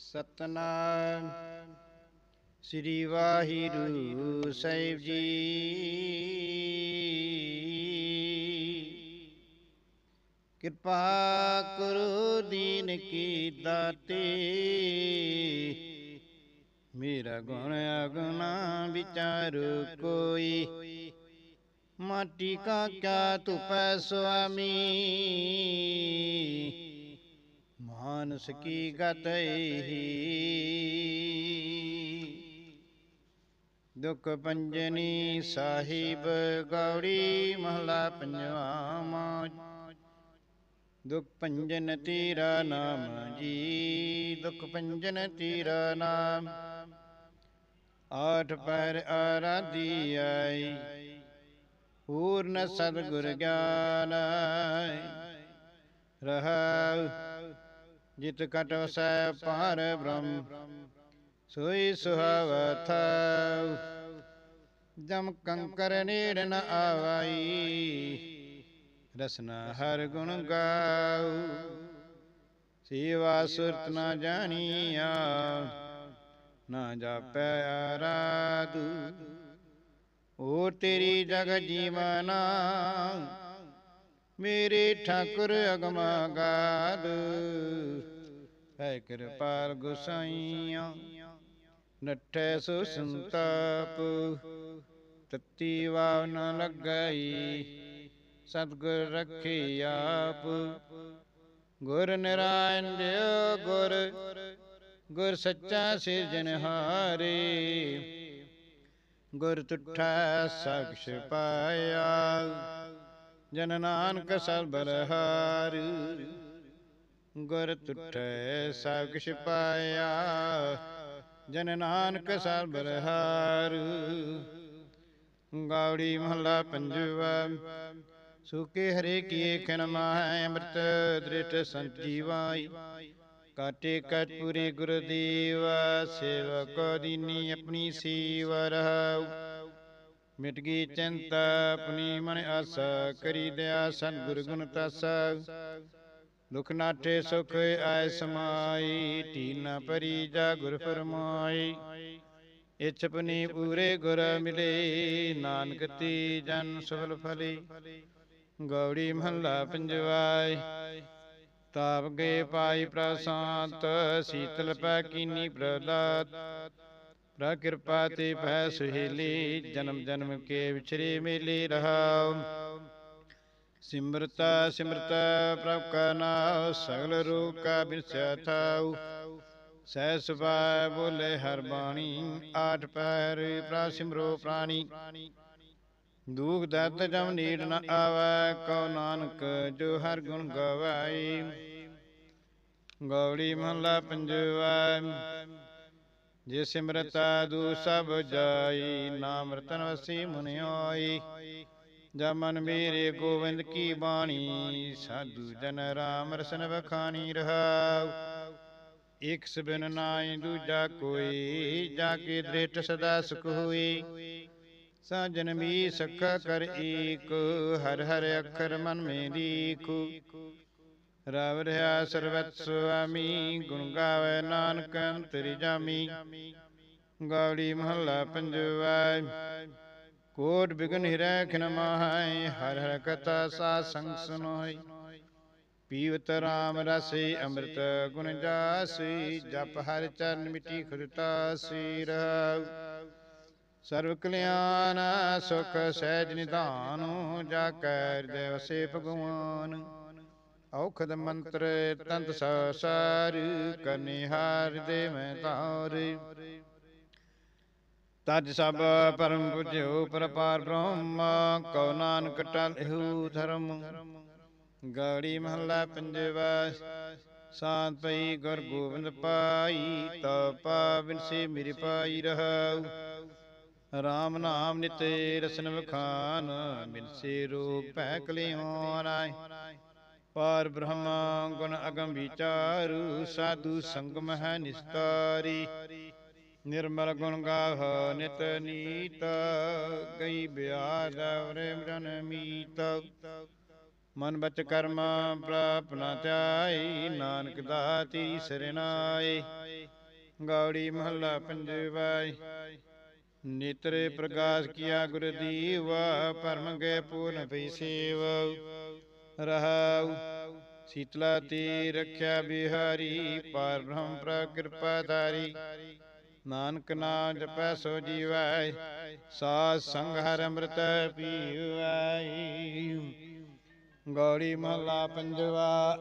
ਸਤਨਾਮ। ਸ੍ਰੀ ਵਾਹਿਗੁਰੂ ਸਾਹਿਬ ਜੀ। ਕਿਰਪਾ ਕਰੋ ਦੀਨ ਕੀ ਦਾਤੇ। ਮੇਰਾ ਗੁਣ ਅਗਨਾ ਵਿਚਾਰ ਕੋਈ। ਮਾਟੀ ਕਾ ਕਿਆ ਪੈ ਸੁਆਮੀ। ਮਾਨਸ ਕੀ ਗਤ ਹੀ ਦੁਖ ਪੰਜਨੀ ਸਾਹਿਬ ਗੌੜੀ ਮਹਲਾ ਪੰਜਵਾ। ਮੌਜ ਦੁਖ ਪੰਜਨ ਤੇਰਾ ਨਾਮ ਜੀ ਦੁਖ ਪੰਜਨ ਤੇਰਾ ਨਾਮ। ਆਠ ਪਰ ਆਰਾਧੀ ਆਈ ਪੂਰਨ ਸਤਿਗੁਰ ਗਿਆਨ ਰਹਾਉ ਜਿਤ ਕਟ ਵਸੈ ਪਾਰ ਬ੍ਰਹਮ। ਸੋਈ ਸੁਹਾਵਥ। ਜਮ ਕੰਕਰ ਨੇੜ ਨ ਆਵਾਈ। ਰਸਨਾ ਹਰ ਗੁਣ ਗਾਉ। ਸੇਵਾ ਸੁਰਤ ਨ ਜਾਣੀਆ। ਨਾ ਜਾਪੈ ਆਰਾਧੂ। ਓ ਤੇਰੀ ਜਗ ਜੀਵਨਾ। ਮੇਰੇ ਠਾਕੁਰ ਅਗਮਾ ਗਾਦ। ਹੈ ਕਿਰਪਾਲ ਗੁਸਾਈਆਂ ਨੱਠੇ ਸੋ ਸੰਤਾਪ। ਤਤੀ ਵਾਵ ਨ ਲੱਗਈ। ਸਤਗੁਰ ਰੱਖੇ ਆਪ। ਗੁਰ ਨਰਾਇਣ ਦਿਓ ਗੁਰ। ਗੁਰ ਸੱਚਾ ਸਿਰਜਨਹਾਰੇ ਗੁਰ ਤੁਠਾ ਸਾਖਸ਼ ਪਾਇਆ। ਜਨ ਨਾਨਕ ਸਭ ਬਲਹਾਰ ਗੁਰ ਤੁਠੈ ਸਾਖਸ਼ ਪਾਇਆ। ਜਨ ਨਾਨਕ ਸਭ ਬਲਹਾਰ। ਗਾਉੜੀ ਮਹਲਾ ਪੰਜਵਾ। ਸੁਕੇ ਹਰੇ ਕੀਏ ਖਨ ਮਾਹੈ, ਅੰਮ੍ਰਿਤ ਦ੍ਰਿਟ ਸੰਜੀਵਾਈ ਕਾਟੇ ਕਟ ਪੂਰੇ ਗੁਰਦੇਵ, ਸੇਵਕ ਦੀਨੀ ਆਪਣੀ ਸੇਵਾ ਰਹਾਉ। ਮਿਟ ਗਈ ਚਿੰਤਾ ਆਪਣੀ ਮਨ ਆਸਾ, ਕਰੀ ਦਿਆ ਸਤਿਗੁਰ ਗੁਣ ਤਾਸਾ। ਦੁਖ ਨਾਟੇ ਸੁਖ ਆਇ ਸਮਾਈ ਟੀਨਾ ਪਰੀ ਜਾ ਗੁਰ ਫਰਮਾਈ। ਇਛਪਨੀ ਪੂਰੇ ਗੁਰ ਮਿਲੇ, ਨਾਨਕ ਤੀ ਜਨ ਸਫਲ ਫਲੇ। ਗੌੜੀ ਮਹੱਲਾ ਪੰਜਵਾਈ, ਤਾਪ ਗਏ ਪਾਈ ਪ੍ਰਸਾਂਤ, ਸੀਤਲ ਪੈ ਕੀਨੀ ਪ੍ਰਲਾਦ ਪ੍ਰਾ ਕਿਰਪਾ ਤੇ ਭੈ ਸੁਹੇਲੀ, ਜਨਮ ਜਨਮ ਕੇ ਵਿਚਰੇ ਮੇਲੇ ਰਹਾਉ। ਸਿਮਰਤਾ ਸਿਮਰਤਾ ਪ੍ਰਭ ਕਾ ਨਾਮ ਸਗਲ ਰੂਪ ਕਾ ਬਿਰਸਿਆ ਥਾਉ। ਸਹਿ ਸੁਭਾਇ ਬੋਲੇ ਹਰ ਬਾਣੀ, ਆਠ ਪੈਰ ਪ੍ਰਾ ਸਿਮਰੋ ਪ੍ਰਾਣੀ। ਦੁਖ ਦਰਦ ਜਮ ਨੀੜ ਨ ਆਵੈ, ਕਉ ਨਾਨਕ ਜੋ ਹਰ ਗੁਣ ਗਵਾਈ ਗੌੜੀ ਮਹਲਾ ਪੰਜਵਾ, ਜੇ ਸਿਮਰਤਾ ਦੂ ਸਭ ਜਾਈ ਨਾਮ ਰਤਨ ਵਸੀ ਮੁਨਿਓਈ ਜਾ ਮਨ ਮੇਰੇ ਗੋਬਿੰਦ ਕੀ ਬਾਣੀ ਸਾਧੂ ਜਨ ਰਾਮ ਰਸਨ ਬਖਾਣੀ ਰਹਾਉ। ਇਕ ਸਬਨ ਨਾਈ ਦੂਜਾ ਕੋਈ ਜਾ ਕੇ ਦ੍ਰਿਟ ਸਦਾ ਸੁਖ ਹੋਈ। ਸਾਜਨ ਮੀ ਸਖਾ ਕਰ ਏਕ ਹਰ ਹਰ ਅਖਰ ਮਨ ਮੇ ਲੀਖੂ ਰਵ ਰਹਾ ਸਰਬਤ ਸੁਆਮੀ ਗੁਣ ਗਾਵੇ ਨਾਨਕ ਅੰਤਰਿ ਜਾਮੀ। ਗਾੜੀ ਮਹੱਲਾ ਪੰਜਵਾ ਕੋਟ ਬਿਗਨ ਹਿਰੈ ਖਿਨ ਮਾਹੈ, ਹਰ ਹਰ ਕਥਾ ਸਾ ਸੰਗ ਸੁਨੋਈ ਪੀਵਤ ਰਾਮ ਰਸੀ, ਅੰਮ੍ਰਿਤ ਗੁਣ ਜਾਸੀ, ਜਪ ਹਰ ਚਰਨ ਮਿਟੀ ਖੁਰਤਾਸੀ ਰਹਾਉ ਸਰਵ ਕਲਿਆਣ ਸੁਖ ਸਹਿਜ ਨਿਧਾਨ ਜਾ ਕੈ ਦੇਵ ਸੇ ਭਗਵਾਨ। ਔਖਦ ਮੰਤਰ ਤੰਤ ਸਾਰ, ਕਰਨੇ ਹਾਰ ਦੇ ਮੈਂ ਤਾਰ ਤਜ ਸਭ ਪਰਮ ਪੁਜਿਓ ਪਰਪਾਰ ਬ੍ਰਹਮ ਕਉ ਨਾਨਕ ਟਲਹੁ ਧਰਮ। ਗਾੜੀ ਮਹੱਲਾ ਪੰਜਵਾ ਸਾਤ ਪਈ ਗੁਰ ਗੋਬਿੰਦ ਪਾਈ ਤਾ ਪਾਵਨ ਸੇ ਮੇਰੇ ਪਾਈ ਰਹਾਉ। ਰਾਮ ਨਾਮ ਨਿਤੇ ਰਸਨ ਵਖਾਨ ਮਿਲਸੇ ਰੂਪ ਭੈ ਕਲਿਓ ਰਾਏ ਪਾਰ ਬ੍ਰਹਮ ਗੁਣ ਅਗਮ ਵਿਚਾਰੂ ਸਾਧੂ ਸੰਗਮ ਹੈ ਨਿਸਤਾਰੀ। ਨਿਰਮਲ ਗੁਣ ਗਾਹ, ਨਿਤ ਨੀਤ, ਕਈ ਬਿਆਦ ਵਰੇ ਮਰਨ ਮੀਤ। ਮਨ ਬਚ ਕਰਮ ਪ੍ਰਾਪਨਾ ਧਿਆਈ, ਨਾਨਕ ਦਾਤੀ ਸਰਨਾਏ ਗੌੜੀ ਮਹੱਲਾ ਪੰਜਵਾ ਨੇਤਰੇ ਪ੍ਰਕਾਸ਼ ਕੀਆ ਗੁਰ ਦੀਵਾ ਪਰਮ ਗਏ ਪੂਰਨ ਪਈ ਸੇਵ। ਰਹਾਉ, ਸੀਤਲਾ ਤੀ ਰਖਿਆ ਬਿਹਾਰੀ, ਪਰ ਬ੍ਰਹਮ ਪ੍ਰ ਕਿਰਪਾ ਧਾਰੀ ਨਾਨਕ ਨਾਮ ਜਪੈ ਸੋ ਜੀਵੈ, ਸਾਧ ਸੰਗ ਹਰ ਅੰਮ੍ਰਿਤ ਪੀਵੈ। ਗੌੜੀ ਮਹੱਲਾ ਪੰਜਵਾ,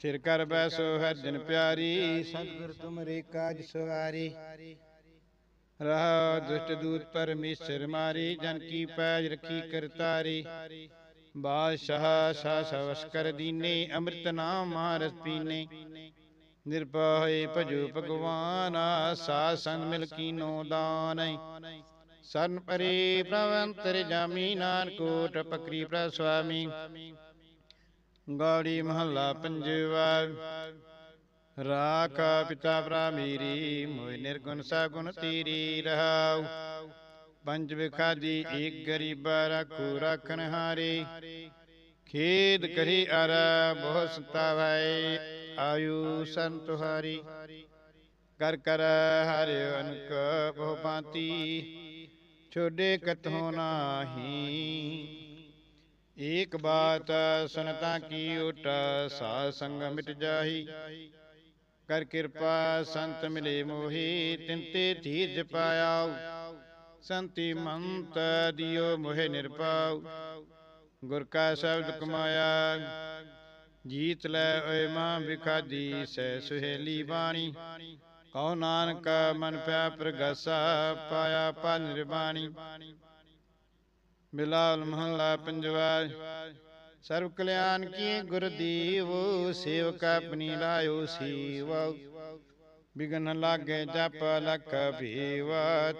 ਥਿਰ ਕਰ ਬੈਸੋ ਹਰ ਜਨ ਪਿਆਰੀ, ਸਤਿਗੁਰ ਤੁਮਰੇ ਕਾਜ ਸਵਾਰੀ ਰਹਾ ਦੁਸ਼ਟ ਦੂਤ ਪਰਮੇਸ਼ਰ ਮਾਰੀ, ਜਨ ਕੀ ਪੈਜ ਰਖੀ ਕਰਤਾਰੀ। ਬਾਦਸ਼ਾਹ ਸ਼ਾ ਸਵਸ ਕਰ ਦੀਨੇ, ਅੰਮ੍ਰਿਤ ਨਾਮ ਮਹਾਰਸ ਪੀਨੇ। ਨਿਰਭੈ ਭਜੋ ਭਗਵਾਨ ਸਾਧ ਸੰਗ ਮਿਲ ਕੀਨੋ ਦਾਨੈ। ਸਰਨ ਪਰੇ ਪ੍ਰਵੰਤਰ ਜਾਮੀ ਨਾਨਕ ਕੋਟ ਪਕਰੀ ਪ੍ਰ ਸੁਆਮੀ ਗੌੜੀ ਮਹੱਲਾ ਪੰਜਵਾ। ਰਾਖ ਪਿਤਾ ਭਰਾ ਮੇਰੀ ਮੋਇ ਨਿਰਗੁਣ ਸਗੁਣ ਤੇਰੀ ਰਹਾਉ। ਪੰਜ ਵਿਖਾਦੀ ਏਕ ਗਰੀਬਾ ਰੱਖੂ ਰੱਖਣ ਹਾਰੇ ਖੇਦ ਕਰੀ ਅਰ ਬਹੁ ਸਤਾਵੈ। ਆਯੂ ਸੰਤ ਹਾਰੀ ਕਰ ਕਰ ਹਰਿ ਅਨਕ ਬਹੁ ਪਾਤੀ ਛੋਡੇ ਕਤਹੁ ਨਾਹੀ। ਏਕ ਬਾਤ ਸੁਨਤਾ ਕੀ ਉਟ ਸਾਧ ਸੰਗ ਮਿਟ ਜਾਹੀ, ਕਰ ਕਿਰਪਾ ਸੰਤ ਮਿਲੇ ਮੋਹੀ, ਤਿੰਤੇ ਧੀਰਜ ਪਾਇਆਉ। ਸੰਤੀ ਮੰਤ ਦਿਓ ਮੋਹਿ ਨਿਰਪਾਉ ਗੁਰ ਕਾ ਸ਼ਬਦ ਕਮਾਇਆ ਜੀਤ ਲੈ ਓਏ ਮਾਂ ਵਿਖਾਦੀ ਸੈ ਸੁਹੇਲੀ ਬਾਣੀ। ਕਉ ਨਾਨਕ ਮਨ ਪਿਆ ਪ੍ਰਗਾਸਾ, ਪਾਇਆ ਪਾ ਨਿਰਬਾਣੀ ਬਿਲਾਲ ਮਹੱਲਾ ਪੰਜਵਾ ਸਰਬ ਕਲਿਆਣ ਕੀ ਗੁਰ ਸੇਵਕ ਆਪਣੀ ਲਾਇਓ ਸੀਵ। ਬਿਗਨ ਲਾਗੇ ਜਪ ਲਖ ਭੀਵ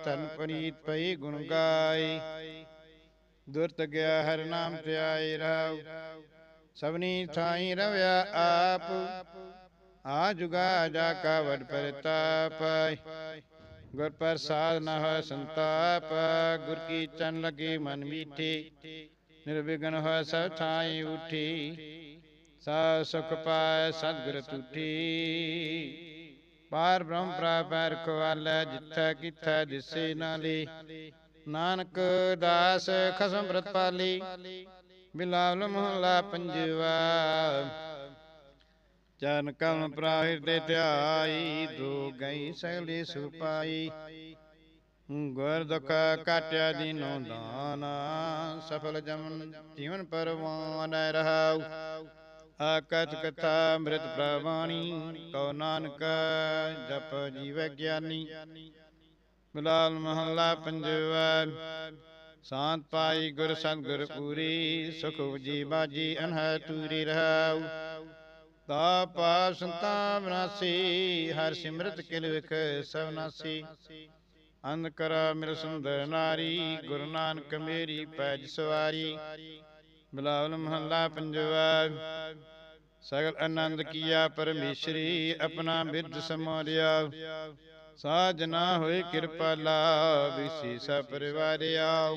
ਤਨ ਪਨੀਤ ਪਈ ਗੁਣ ਗਾਈ ਦੁਰਤ ਗਿਆ ਹਰ ਨਾਮ ਧਿਆਈ ਰਹਾਉ ਸਭਨੀ ਥਾਈ ਰਵਿਆ ਆਪ। ਆ ਜੁਗਾ ਜਾ ਕਾ ਵਡ ਪ੍ਰਤਾਪ ਗੁਰ ਪ੍ਰਸਾਦ ਨ ਹੋ ਸੰਤਾਪ। ਗੁਰ ਕੀ ਚਨ ਲਗੇ ਮਨ ਮੀਠੇ। ਨਿਰਵਿਘਨ ਹੋ ਸਭ ਥਾਈ ਉਠੀ। ਸਾ ਸੁਖ ਪਾਇ ਸਤਿਗੁਰ ਤੁਠੀ। ਪਾਰ ਬ੍ਰਹਮ ਪ੍ਰਾਪਰ ਖਵਾਲੇ ਜਿੱਥੈ ਕਿਥੈ ਦਿਸੇ ਨਾਲੇ। ਨਾਨਕ ਦਾਸ ਖਸਮ ਪ੍ਰਤਪਾਲੀ। ਬਿਲਾਵਲ ਮਹਲਾ ਪੰਜਵਾ। ਚਰਨ ਕਮ ਪ੍ਰਾਹਿਰ ਦੇ ਧਿਆਈ, ਦੋ ਗਈ ਸਗਲੇ ਸੁਪਾਈ ਗੁਰ ਦੁਖ ਕਾਟਿਆ ਦੀਨੋ ਦਾਨ, ਸਫਲ ਜਮਨ ਜੀਵਨ ਪਰਵਾਨ ਰਹਾਉ। ਆਕਤ ਕਥਾ ਅੰਮ੍ਰਿਤ ਪ੍ਰਵਾਣੀ, ਕਉ ਨਾਨਕ ਜਪ ਜੀਵ ਗਿਆਨੀ। ਬਿਲਾਲ ਮਹੱਲਾ ਪੰਜਵਾ। ਸ਼ਾਂਤ ਪਾਈ ਗੁਰ ਸਤਿਗੁਰ ਪੂਰੀ ਸੁਖ ਉਜੀ ਬਾਜੀ ਅਨਹ ਤੂਰੀ ਰਹਾਉ। ਤਾ ਪਾਪ ਸੰਤਾ ਬਨਾਸੀ ਹਰ ਸਿਮਰਤ ਕਿਲ ਵਿਖ ਸਭ ਨਾਸੀ ਅੰਧ ਕਰ ਮਿਲ ਸੁੰਦਰ ਨਾਰੀ, ਗੁਰੂ ਨਾਨਕ ਮੇਰੀ ਪੈਜ ਸਵਾਰੀ। ਬਿਲਾਵਲ ਮਹੱਲਾ ਪੰਜਵਾ, ਸਗਲ ਆਨੰਦ ਕੀਆ ਪਰਮੇਸ਼ਰੀ, ਆਪਣਾ ਬਿਰਧ ਸਮੋਰਿਆ ਸਾਜਨਾ ਹੋਏ ਕਿਰਪਾਲਾ, ਵਿਸੀ ਸਭ ਪਰਿਵਾਰਿਆ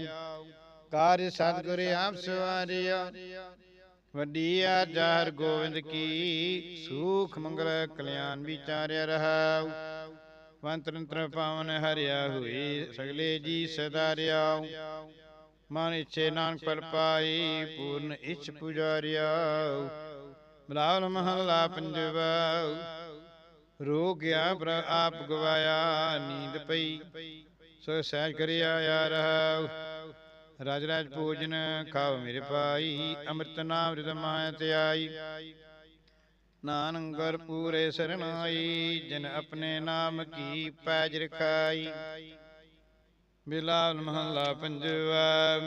ਕਾਰਿ ਸਤਿਗੁਰ ਆਪ ਸਵਾਰਿਆ। ਵੱਡੀ ਆਜਾਰ ਗੋਬਿੰਦ ਕੀ, ਸੁਖ ਮੰਗਲ ਕਲਿਆਣ ਵਿਚਾਰਿਆ ਰਹਾਉ। ਵੰਤਰੰਤਰ ਪਾਵਨ ਹਰਿਆ ਹੋਈ, ਸਗਲੇ ਜੀ ਸਦਾਰਿਆ ਮਨ ਇਛੇ ਨਾਨਕ ਫਲ ਪਾਈ, ਪੂਰਨ ਇਛ ਪੁਜਾਰਿਆ ਬਲਾਵਲ ਮਹੱਲਾ ਪੰਜਵਾ ਰੋ ਗਿਆ ਪਰ ਆਪ ਗਵਾਇਆ, ਨੀਂਦ ਪਈ। ਸੋ ਸਹਿਜ ਕਰਿਆ ਆ ਰਹਾਉ ਰਾਜ ਰਾਜ ਪੂਜਨ ਖਾਵ ਮੇਰੇ ਪਾਈ ਅੰਮ੍ਰਿਤ ਨਾਮ ਰਿਦ ਮਾਇ ਧਿਆਈ ਨਾਨਕ ਗੁਰ ਪੂਰੇ ਸਰਣਾਈ ਜਿਨ ਆਪਣੇ ਨਾਮ ਕੀ ਪੈਜ ਰਖਾਈ। ਬਿਲਾਲ ਮਹੱਲਾ ਪੰਜਵਾ,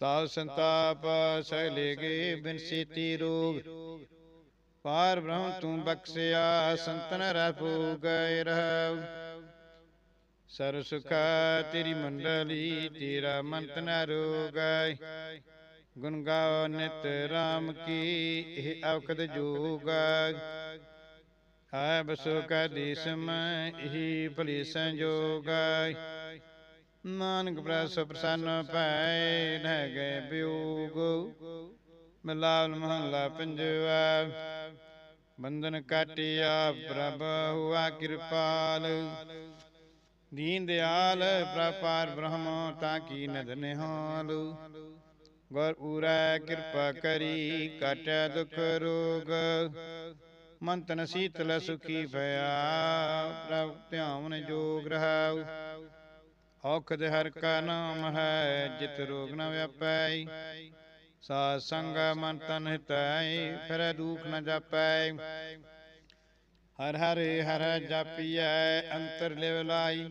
ਤਾਲ ਸੰਤਾਪ ਸਹਿਲੇ ਗੇ ਬਿਨ ਸੀਤੀ ਰੋਗ। ਪਾਰ ਬ੍ਰਹਮ ਤੂੰ ਬਖਸਿਆ, ਸੰਤਨ ਰਹਿ ਗਏ ਰਹਿ। ਸਰ ਸੁਖਾ ਤੇਰੀ ਮੰਡਲੀ, ਤੇਰਾ ਮੰਤ ਨ ਰੋਗੈ। ਗੁਣ ਗਾਓ ਨਿਤ ਰਾਮ ਕੀ, ਇਹ ਔਖਦ ਜੋਗ। ਹੈ ਬਸੋ ਕਾ ਦੇਸ ਮੈਂ ਇਹ ਭਲੀ ਸੰਜੋਗ। ਨਾਨਕ ਪ੍ਰਸ ਪ੍ਰਸੰਨ ਭੈ ਨਹਿ ਗਏ ਬਿਯੋਗ ਮਿਲਾਵਲ ਮਹੱਲਾ ਪੰਜਵਾ। ਬੰਧਨ ਕਾਟਿਆ ਪ੍ਰਭ ਹੁਆ ਕਿਰਪਾਲ। ਦੀਨ ਦਿਆਲ ਪ੍ਰਪਾਰ ਬ੍ਰਹਮ ਤਾਂ ਕੀ ਨਦ ਨਿਹਾਲ। ਗੁਰ ਉਰੈ ਕਿਰਪਾ ਕਰੀ ਕਟੈ ਦੁਖ ਰੋਗ। ਮਨ ਤਨ ਸੀਤਲ ਸੁਖੀ ਭਇਆ, ਪ੍ਰਭ ਧਿਆਨ ਜੋਗ ਰਹਾਉ। ਔਖਦ ਹਰ ਕਾ ਨਾਮ ਹੈ, ਜਿਤ ਰੋਗ ਨ ਵਿਆਪੈ ਸਾਧ ਸੰਗ ਮਨ ਤਨ ਹਿਤੈ, ਫਿਰ ਦੁਖ ਨ ਜਾਪੈ। ਹਰ ਹਰ ਹਰ ਜਾਪੀਐ, ਅੰਤਰ ਲਿਵ ਲਾਈ।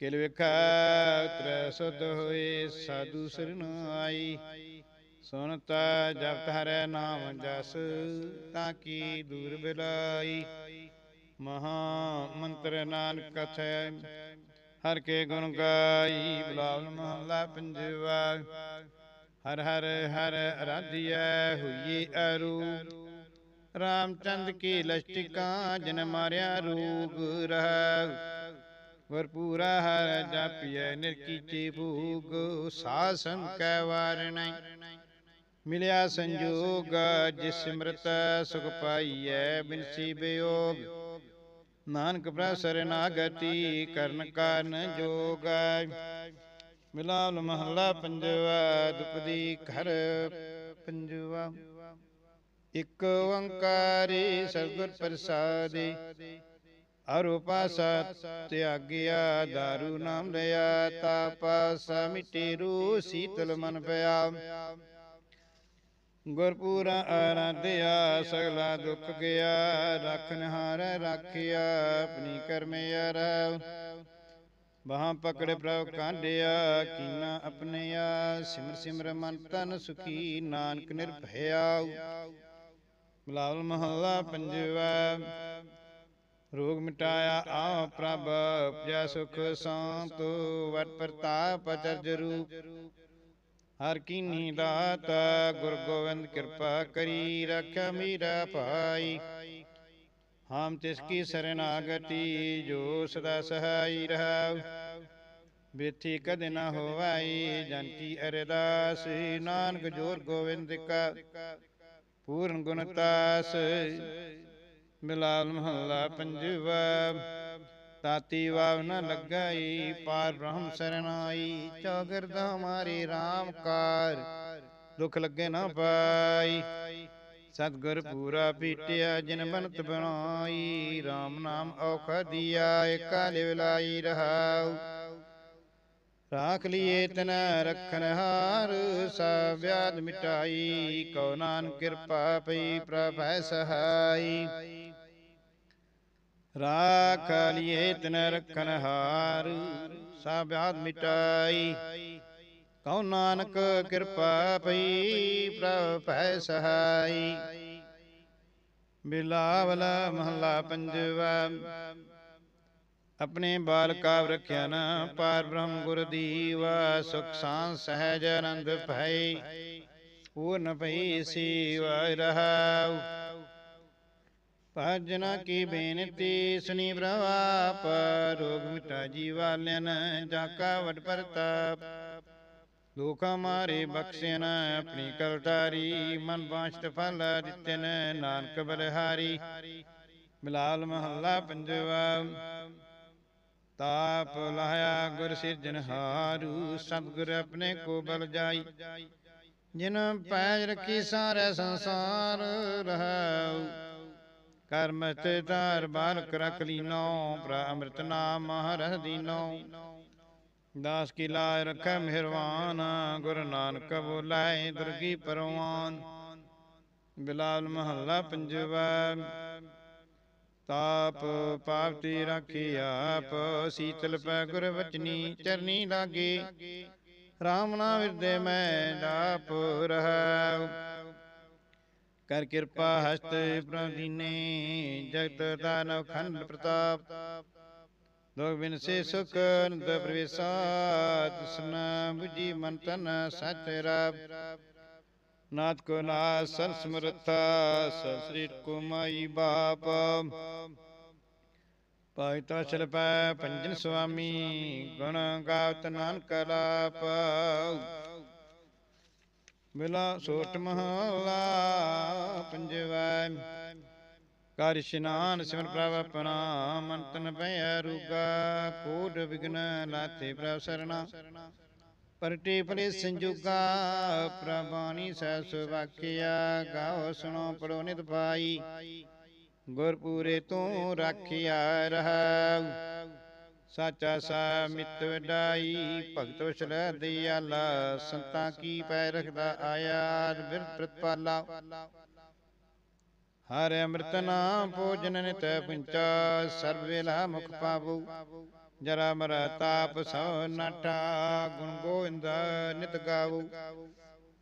ਕਿਲ ਵਿਖਾ ਤ੍ਰੈ ਸੁਧ ਹੋਏ, ਸਾਧੂ ਸਰਣ ਆਈ। ਸੁਨਤਾ ਜਪਤ ਹਰੈ ਨਾਮ ਜਸ, ਤਾਂ ਕੀ ਦੂਰ ਬਿਲਾਈ। ਮਹਾ ਮੰਤਰ ਨਾਨਕ ਕਥੈ, ਹਰ ਕੇ ਗੁਣ ਗਾਈ, ਬਲਾਵਲ ਮਹਲਾ ਪੰਜਵਾ। ਹਰ ਹਰ ਹਰ ਅਰਾਧਿਐ ਹੋਈ ਅਰੂ। ਰਾਮਚੰਦ ਕੀ ਲਸ਼ਟਿਕਾ ਜਨ ਮਾਰਿਆ ਰੂਪ ਰਹਿ ਵਰਪੂਰਾ ਹਰ ਜਾਪੀਐ ਨਿਰਕੀਚੇ ਭੂਗ। ਸਾਸੰ ਕੈ ਵਾਰਣੈ ਮਿਲਿਆ ਸੰਜੋਗ ਜਿਸ ਸਿਮਰਤ ਸੁਖ ਪਾਈਐ ਬਿਨਸੀ ਬਿਯੋਗ। ਨਾਨਕ ਪ੍ਰਸਰ ਨਾਗਤੀ ਕਰਨ ਕਾਰਨ ਜੋਗ। ਮਿਲਾਲ ਮਹਲਾ ਪੰਜਵਾ, ਦੁਪਦੀ ਘਰ ਪੰਜਵਾ। ਇਕ ਓੰਕਾਰੀ ਸਤਿਗੁਰ ਪ੍ਰਸਾਦਿ ਅਰੂਪਾਸਾ ਤਿਆਗਿਆ दारू ਨਾਮ ਲਿਆ ਤਾਪਾਸਾ ਮਿਟੇ ਰੂ ਸੀਤਲ ਮਨ ਪਿਆ। ਗੁਰਪੂਰਾ ਆਰਾਧਿਆ, ਸਗਲਾ ਦੁੱਖ ਗਿਆ ਰਖਨ ਹਾਰ ਰਾਖਿਆ, ਆਪਣੀ ਕਰਮੇ ਅਰਵ ਬਾਹਾਂ ਪਕੜ ਪ੍ਰਭ ਕਾਢਿਆ ਕੀਨਾ ਆਪਣਿਆ ਸਿਮਰ ਸਿਮਰ ਮਨ ਤਨ ਸੁਖੀ ਨਾਨਕ ਨਿਰਭਇਆ ਬਲਾਵਲ ਮਹੱਲਾ ਪੰਜਵਾ ਰੋਗ ਮਿਟਾਇਆ ਆ ਪ੍ਰਭ ਪਿਆ ਸੁਖ ਸੰਤ ਵਟ ਪ੍ਰਤਾਪ ਅਚਰਜ ਰੂਪ। ਹਰ ਕੀਨੀ ਦਾਤ ਗੁਰ ਗੋਬਿੰਦ ਕਿਰਪਾ ਕਰੀ ਰੱਖਿਆ ਮੀਰਾ ਭਾਈ। ਹਮ ਤਿਸ ਕੀ ਸਰਨਾਗਤੀ ਜੋ ਸਦਾ ਸਹਾਈ ਰਹਾਉ। ਬੇਥੀ ਕਦੇ ਨਾ ਹੋਵਾਈ ਜਨ ਕੀ ਅਰਦਾਸ। ਨਾਨਕ ਜੋਰ ਗੋਬਿੰਦ ਕਾ। ਪੂਰਨ ਗੁਣ ਤਾਸ। ਮਿਲਾਲ ਮਹੱਲਾ ਪੰਜਵਾ। ਤਾਤੀ ਵਾਵ ਨ ਲੱਗਾਈ ਪਾਰ ਬ੍ਰਹਮ ਸਰਨਾਈ। ਚੌਗਰਦ ਹਮਾਰੀ RAM ਕਾਰ ਦੁਖ ਲੱਗੇ ਨਾ ਪਾਈ। ਸਤਗੁਰ ਪੂਰਾ ਪੀਟਿਆ, ਜਿਨ ਬਨਤ ਬਣਾਈ RAM ਨਾਮ ਔਖਾ ਦੀਆ, ਏਕਾ ਲਿਵ ਲਾਈ ਰਹਾਉ। ਰਾਖ ਲਿਏ ਤਨ ਰਖਨ ਹਾਰ, ਸਭ ਵਿਆਦ ਮਿਟਾਈ, ਕਉ ਨਾਨਕ ਕਿਰਪਾ ਪਈ, ਪ੍ਰਭੈ ਸਹਾਈ। ਰਾਖ ਲਿਏ ਤਨ ਰਖਨ ਹਾਰ, ਸਭ ਵਿਆਦ ਮਿਟਾਈ ਕਉ ਨਾਨਕ ਕਿਰਪਾ ਪਈ ਪ੍ਰਭੈ ਸਹਾਈ। ਬਿਲਾਵਲ ਮਹੱਲਾ ਪੰਜਵਾ। ਆਪਣੇ ਬਾਲ ਕਾਵ ਰਖਿਆ ਨਾ ਪਾਰ ਬ੍ਰਹਮ ਗੁਰ ਦੀਵਾ ਸੁਖ ਸਾਂ ਸਹਿਜ ਆਨੰਦ ਭਈ। ਪੂਰਨ ਭਈ ਸੀਵਾ ਰਹਾਉ। ਭਜਨਾ ਕੀ ਬੇਨਤੀ ਸੁਨੀ ਪ੍ਰਵਾਪ ਰੋਗ ਮਿਟਾ ਜੀਵਾਲਿਆਨ ਜਾ ਕਾ ਵਡ ਪ੍ਰਤਾਪ। ਲੋਕ ਮਾਰੇ ਬਖਸ਼ਿਆਨ ਆਪਣੀ ਕਲਤਾਰੀ ਮਨ ਬਾਸ਼ਟ ਫਲ ਦਿੱਤਨ ਨਾਨਕ ਬਲਹਾਰੀ। ਮਿਲਾਲ ਮਹੱਲਾ ਪੰਜਵਾ। ਤਾਪ ਲਾਇਆ ਗੁਰ ਸਿਰਜਨਹਾਰੂ ਸਤਿਗੁਰ ਆਪਣੇ ਕੋ ਬਲ ਜਾਈ। ਜਿਨ ਪੈਜ ਰਖੀ ਸਾਰੇ ਸੰਸਾਰ ਰਹਾਉ। ਕਰਮ ਤੇ ਧਾਰ ਬਾਲਕ ਰਖ ਲੀਨੋ ਪ੍ਰ ਅੰਮ੍ਰਿਤ ਨਾਮ ਹਰਹ ਦੀਨੋ। ਦਾਸ ਕੀ ਲਾਇ ਰਖੈ ਮਿਹਰਵਾਨ ਗੁਰ ਨਾਨਕ ਬੋਲਾਏ ਦੁਰਗੀ ਪਰਵਾਨ। ਬਿਲਾਲ ਮਹੱਲਾ ਪੰਜਵਾ, ਤਾਪ ਪਾਵਤੀ ਰਾਖੀ ਆਪ, ਸੀਤਲ ਪੈ ਗੁਰ ਵਚਨੀ ਚਰਨੀ ਲਾਗੇ। RAM ਨਾਮ ਹਿਰਦੇ ਮੈਂ ਜਾਪ ਰਹਾਉ। ਕਰ ਕਿਰਪਾ ਹਸਤ ਪ੍ਰਦੀਨੇ, ਜਗਤ ਦਾਨਵ ਖੰਡ ਪ੍ਰਤਾਪ। ਲੋਕ ਬਿਨ ਸੇ ਸੁਖ ਅਨੰਦ ਪ੍ਰਵੇਸ਼ਾ ਤਸਨਾ 부ਜੀ ਮਨ ਤਨ ਸਚ ਰਾਬ। ਨਾਥ ਕੋ ਨਾਸ ਸਰ ਸਮਰਥਾ ਸਸ੍ਰੀਟ ਕੋ ਮਾਈ ਬਾਪ। ਪਾਇ ਤਾ ਚਲ ਪੈ ਪੰਜਨ ਸੁਆਮੀ ਗੁਣ ਗਾਵਤ ਨਾਨਕ ਲਾਪ। ਬਿਲਾ ਸੋਟ ਮਹਲਾ ਪੰਜਵੈ ਕਰ ਇਸ਼ਨਾਨ ਸਿਮਰ ਪ੍ਰਭ ਆਪਣਾ ਮਨ ਤਨ ਭੈ ਰੂਗਾ, ਕੋਟ ਵਿਗਨ ਲਾਤੇ ਪ੍ਰਭ ਸਰਣਾ। ਪਰਟੇ ਪਰੇ ਸੰਜੋਗਾ, ਪ੍ਰਭਾਨੀ ਸਹਿਸ ਵਾਕਿਆ ਗਾਓ ਸੁਣੋ ਪੜੋ ਨਿਤ ਪਾਈ ਗੁਰਪੂਰੇ ਤੂੰ ਰਾਖਿਆ ਰਹਾਉ, ਸਾਚਾ ਸਾ ਮਿੱਤ ਵਡਾਈ, ਭਗਤ ਵਸਲ ਦਿਆਲਾ, ਸੰਤਾਂ ਕੀ ਪੈ ਰਖਦਾ ਆਇਆ ਬਿਰ ਪ੍ਰਤਪਾਲਾ। ਹਰ ਅੰਮ੍ਰਿਤ ਨਾਮ ਭੋਜਨ ਨਿਤ ਪੁੰਚਾ ਸਰਬ ਵੇਲਾ ਮੁਖ ਪਾਵੋ। ਜਰਾ ਮਰ ਤਾਪ ਸੋ ਨਾਟਾ ਗੁਣ ਗੋਇੰਦ ਨਿਤ ਗਾਵੋ।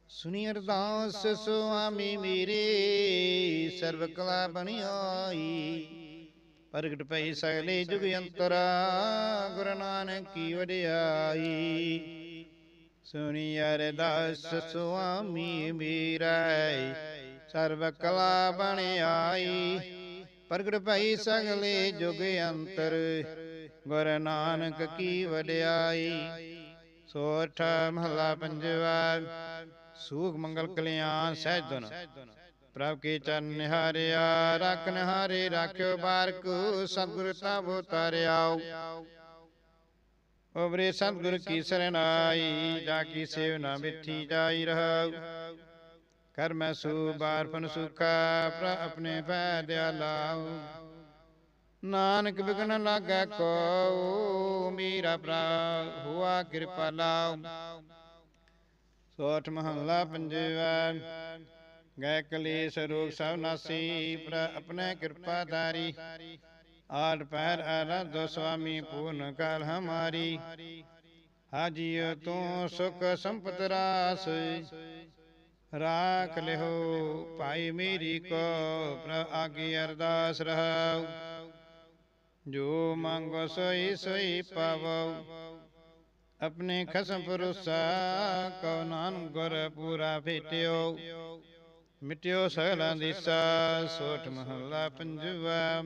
ਸੁਨੀ ਅਰਦਾਸ ਸੁਆਮੀ ਮੇਰੇ ਸਰਬ ਕਲਾ ਬਣੀ ਆਈ। ਪ੍ਰਗਟ ਪਈ ਸਗਲੇ ਜੁਗ ਅੰਤਰਾ ਗੁਰੂ ਨਾਨਕ ਕੀ ਵਡਿਆਈ। ਸੁਣੀ ਅਰਦਾਸ ਸੁਆਮੀ ਮੇਰਾ ਸਰਬ ਕਲਾ ਬਣ ਆਈ ਪ੍ਰਗਟ ਭਈ ਸਗਲੇ ਜੁਗ ਅੰਤਰ ਗੁਰੂ ਨਾਨਕ ਕੀ ਵਡਿਆਈ। ਸੋਠ ਮਹਲਾ ਪੰਜਵਾ, ਸੂਖ ਮੰਗਲ ਕਲਿਆਣ ਸਹਿਜਨ। ਪ੍ਰਭ ਕੀ ਚਰਨ ਨਿਹਾਰਿਆ, ਰੱਖ ਨਿਹਾਰੇ ਰਾਖਿਓ ਬਾਰਕ, ਸਤਿਗੁਰ ਤਾਬੋ ਤਾਰਿਆਓ ਉਬਰੇ ਸਤਿਗੁਰ ਕੀ ਸਰਨਾਈ, ਜਾ ਕੀ ਸੇਵਨਾ ਮਿੱਠੀ ਜਾਈ ਰਹਾਉ। ਕਰ ਮੈਂ ਸੂ ਬਾਰਪਨ ਸੁਖਾ ਪ੍ਰ ਆਪਣੇ ਪੈ ਦਿਆਲਾਉ ਨਾਨਕ ਬਿਗਨ ਲਾਗੈ ਕੋ ਮੇਰਾ ਪ੍ਰਾ ਹੁਆ ਕਿਰਪਾ ਲਾਉ ਸੋਠ ਮਹੱਲਾ ਪੰਜਵਾ। ਗੈ ਕਲੇਸ਼ ਰੋਗ ਸਭ ਨਾਸੀ ਪ੍ਰ ਆਪਣੇ ਕਿਰਪਾ ਧਾਰੀ ਆਠ ਪੈਰ ਅਰਧ ਸੁਆਮੀ ਪੂਰਨ ਕਾਲ ਹਮਾਰੀ। ਹਾਜੀਓ ਤੂੰ ਸੁਖ ਸੰਪਤ ਰਾਸ। ਰਾਖ ਲਿਓ ਭਾਈ ਮੇਰੀ ਕੋ ਪ੍ਰ ਆਗੀ ਅਰਦਾਸ ਰਹਾਉ। ਜੋ ਮੰਗੋ ਸੋਈ ਸੋਈ ਪਾਵੋ। ਆਪਣੇ ਖਸਮ ਪਰੁਸਾ ਕਉ ਨਾਨਕ ਗੁਰ ਪੂਰਾ ਭੇਟਿਓ। ਮਿਟਿਓ ਸਗਲਾਂ ਦਿਸਾ ਸੋਠ ਮਹੱਲਾ ਪੰਜਵਾ।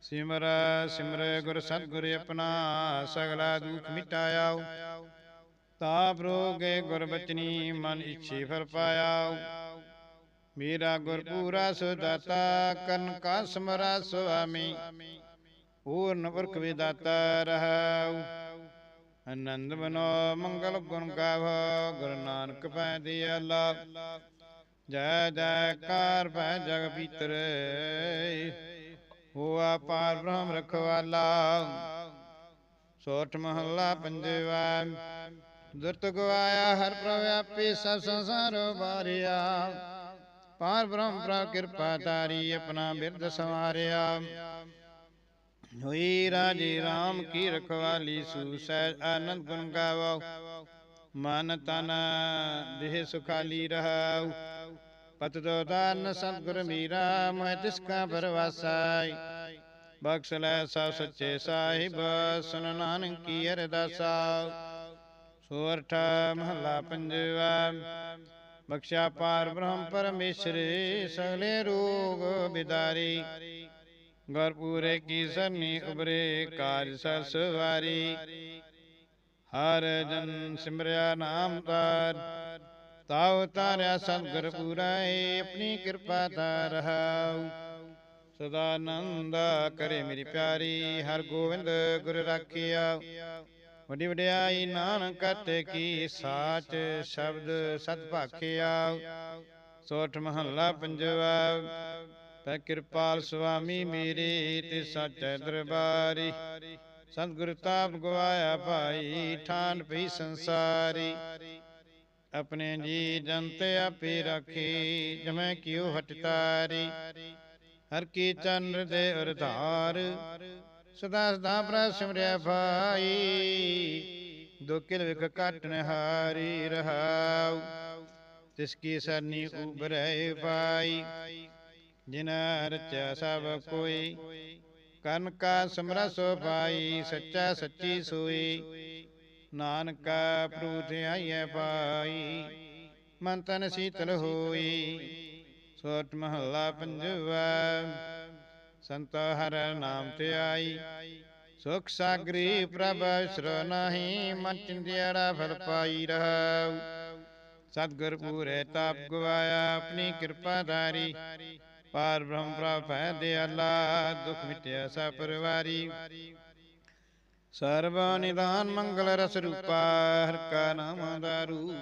ਸਿਮਰ ਸਿਮਰ ਗੁਰ ਸਤਿਗੁਰ ਆਪਣਾ ਸਗਲਾ ਦੁਖ ਮਿਟਾਇਆ ਤਾਪ ਰੋਗੇ ਗੁਰਬਚਨੀ, ਮਨ ਇੱਛੇ ਫਰ ਪਾਇਆ ਮੇਰਾ ਗੁਰ ਪੂਰਾ ਸੁਦਾਤਾ, ਕਰਨ ਕਾ ਸਮਰਾ ਸੁਆਮੀ। ਪੂਰਨ ਪੁਰਖ ਵਿਦਾਤਾ ਰਹਾਉ। ਆਨੰਦ ਮਨੋ ਮੰਗਲ ਗੁਣ ਗਾਵੋ, ਗੁਰੂ ਨਾਨਕ ਪੈ ਦਿਆਲਾ। ਜੈ ਜੈਕਾਰ ਭੈ ਜਗ ਭੀਤਰ, ਹੋਆ ਪਾਰ ਬ੍ਰਹਮ ਰਖਵਾਲਾ। ਸੋਠ ਮਹੱਲਾ ਪੰਜਵਾ। ਦੁਰਤ ਗਵਾਇਆ, ਹਰ ਪ੍ਰਵਿਆਪੀ ਸਭ ਸੰਸਾਰ ਬਾਰਿਆ ਪਾਰ ਬ੍ਰਹਮ ਪ੍ਰਭ ਕਿਰਪਾ ਤਾਰੀ ਆਪਣਾ ਬਿਰਧ ਸਵਾਰਿਆ। ਹੋਈ ਰਾਜੇ RAM ਕੀ ਰਖਵਾਲੀ ਸੂ ਸਹਿਜ ਆਨੰਦ ਗੁਣ ਗਾਵੋ ਮਨ ਤਨ ਦੇਹ ਸੁਖਾਲੀ ਰਹਾਉ ਪਤ ਤੋ ਦਾਨ ਸਤਿਗੁਰ ਮੀਰਾ ਮੈਂ ਤਿਸ ਕਾ ਪਰਵਾਸਾਈ ਬਖਸ਼ ਲੈ ਸਭ ਸੱਚੇ ਸਾਹਿਬ ਸੁਨ ਨਾਨਕ ਕੀ ਅਰਦਾਸਾ ਸੋਰਠ ਮਹਲਾ ਪੰਜਵਾ। ਬਖਸ਼ਾ ਪਾਰ ਬ੍ਰਹਮ ਪਰਮੇਸ਼ਰੇ, ਸਗਲੇ ਰੋਗ ਬਿਦਾਰੀ। ਗੁਰਪੂਰੇ ਕੀ ਸਰਨੀ ਉਬਰੇ ਕਾਜ ਸਸ ਵਾਰੀ ਹਰ ਜਨ ਸਿਮਰਿਆ ਨਾਮ ਤਾਰ ਤਾਉ ਤਾਰਿਆ ਸਤਿਗੁਰ ਪੂਰਾਏ, ਆਪਣੀ ਕਿਰਪਾ ਧਾਰਹਾਉ ਸਦਾ ਆਨੰਦ ਕਰੇ ਮੇਰੀ ਪਿਆਰੀ, ਹਰ ਗੋਬਿੰਦ ਗੁਰ ਰਾਖਿਆ ਵੱਡੀ ਵਡਿਆਈ ਨਾਨਕ ਤੇ ਕੀ ਸਾਚ ਸ਼ਬਦ ਸਤ ਭਾਖਿਆ। ਸੋਠ ਮਹੱਲਾ ਪੰਜਵਾ ਤੈ ਕਿਰਪਾਲ ਸੁਆਮੀ ਮੇਰੇ ਤੇ ਸੱਚੈ ਦਰਬਾਰੀ। ਸਤਿਗੁਰ ਤਾਪ ਗਵਾਇਆ ਭਾਈ, ਠਾਨ ਪਈ ਸੰਸਾਰੀ। ਆਪਣੇ ਜੀ ਜੰਤ ਆਪੇ ਰੱਖੀ, ਜਮੈ ਕਿਉ ਹਟ ਤਾਰੀ। ਹਰ ਕੀ ਚੰਨ ਦੇ ਉਰਧਾਰ ਸਦਾ ਸਦਾ ਪ੍ਰਭ ਸਿਮਰਿਆ ਭਾਈ। ਦੁਖਿਲ ਵਿਖ ਕਾਟਨ ਹਾਰੀ ਰਹਾਉ। ਤਿਸ ਕੀ ਸਰਨੀ ਉਬਰੈ ਪਾਈ ਜਿਨ ਰਚਿਆ ਸਭ ਕੋਈ। ਕਰਨ ਕਾ ਸਮਰਾ ਸੋ ਪਾਈ ਸੱਚਾ ਸੱਚੀ ਸੋਈ। ਨਾਨਕ ਪ੍ਰੂਤ ਆਈਐ ਪਾਈ ਮਨ ਤਨ ਸੀਤਲ ਹੋਈ। ਸੋਟ ਮਹੱਲਾ ਪੰਜਵਾ। ਸੰਤੋ ਹਰ ਨਾਮ ਤੇ ਆਈ। ਸੁਖ ਸਾਗਰੀ ਪ੍ਰਭ ਸਰੋ ਨਾਹੀ ਮਨ ਚਿੰਦਿਆੜਾ ਫਲ ਪਾਈ ਰਹਾਉ। ਸਤਿਗੁਰ ਪੂਰੇ ਤਾਪ ਗਵਾਇਆ, ਆਪਣੀ ਕਿਰਪਾ ਧਾਰੀ। ਪਾਰ ਬ੍ਰਹਮ ਪ੍ਰਾਪ ਹੈ ਦਿਆਲਾ, ਦੁਖ ਮਿਟਿਆ ਸਾ ਪਰਵਾਰੀ। ਸਰਬ ਨਿਦਾਨ ਮੰਗਲ ਰਸ ਰੂਪਾ, ਹਰ ਕਾ ਨਾਮ ਦਾਰੂ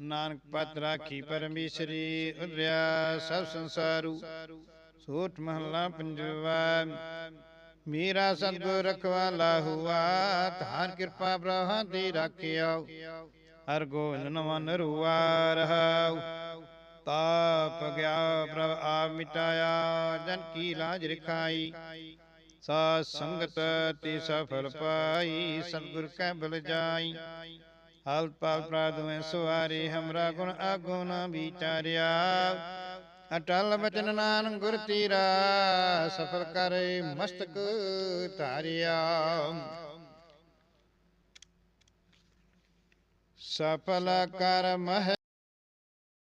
ਨਾਨਕ ਪਤ ਰਾਖੀ ਪਰਮੇਸ਼ਰੀ ਉਦਰਿਆ ਸਭ ਸੰਸਾਰੂ। ਸੋਠ ਮਹਲਾ ਪੰਜਵਾ। ਮੇਰਾ ਸਤਿਗੁਰ ਰਖਵਾਲਾ ਹੁਆ, ਧਾਰ ਕਿਰਪਾ ਬ੍ਰਹਾ ਦੀ ਰਾਖਿਆ ਹਰ ਗੋਬਿੰਦ ਨਮਨ ਰੂਆ ਰਹਾਉ। ਤਾਪ ਗਿਆ ਪ੍ਰਭ ਆਪ ਮਿਟਾਇਆ, ਜਨ ਕੀ ਲਾਜ ਰਖਾਈ। ਸਾ ਸੰਗਤ ਤੇ ਸਫਲ ਪਾਈ, ਸਤਿਗੁਰ ਕੈ ਬਲ ਜਾਈ। ਹਲ ਪਾਲ ਪ੍ਰਾਦੁਐ ਸੁਆਰੇ, ਹਮਰਾ ਗੁਣ ਆਗੋ ਨਾ ਵਿਚਾਰਿਆ। ਅਟਲ ਬਚਨ ਨਾਨਕ ਗੁਰ ਤੀਰਾ ਸਫਲ ਕਰੇ ਮਸਤਕ ਧਾਰਿਆ। ਸਫਲ ਕਰ ਮਹਿ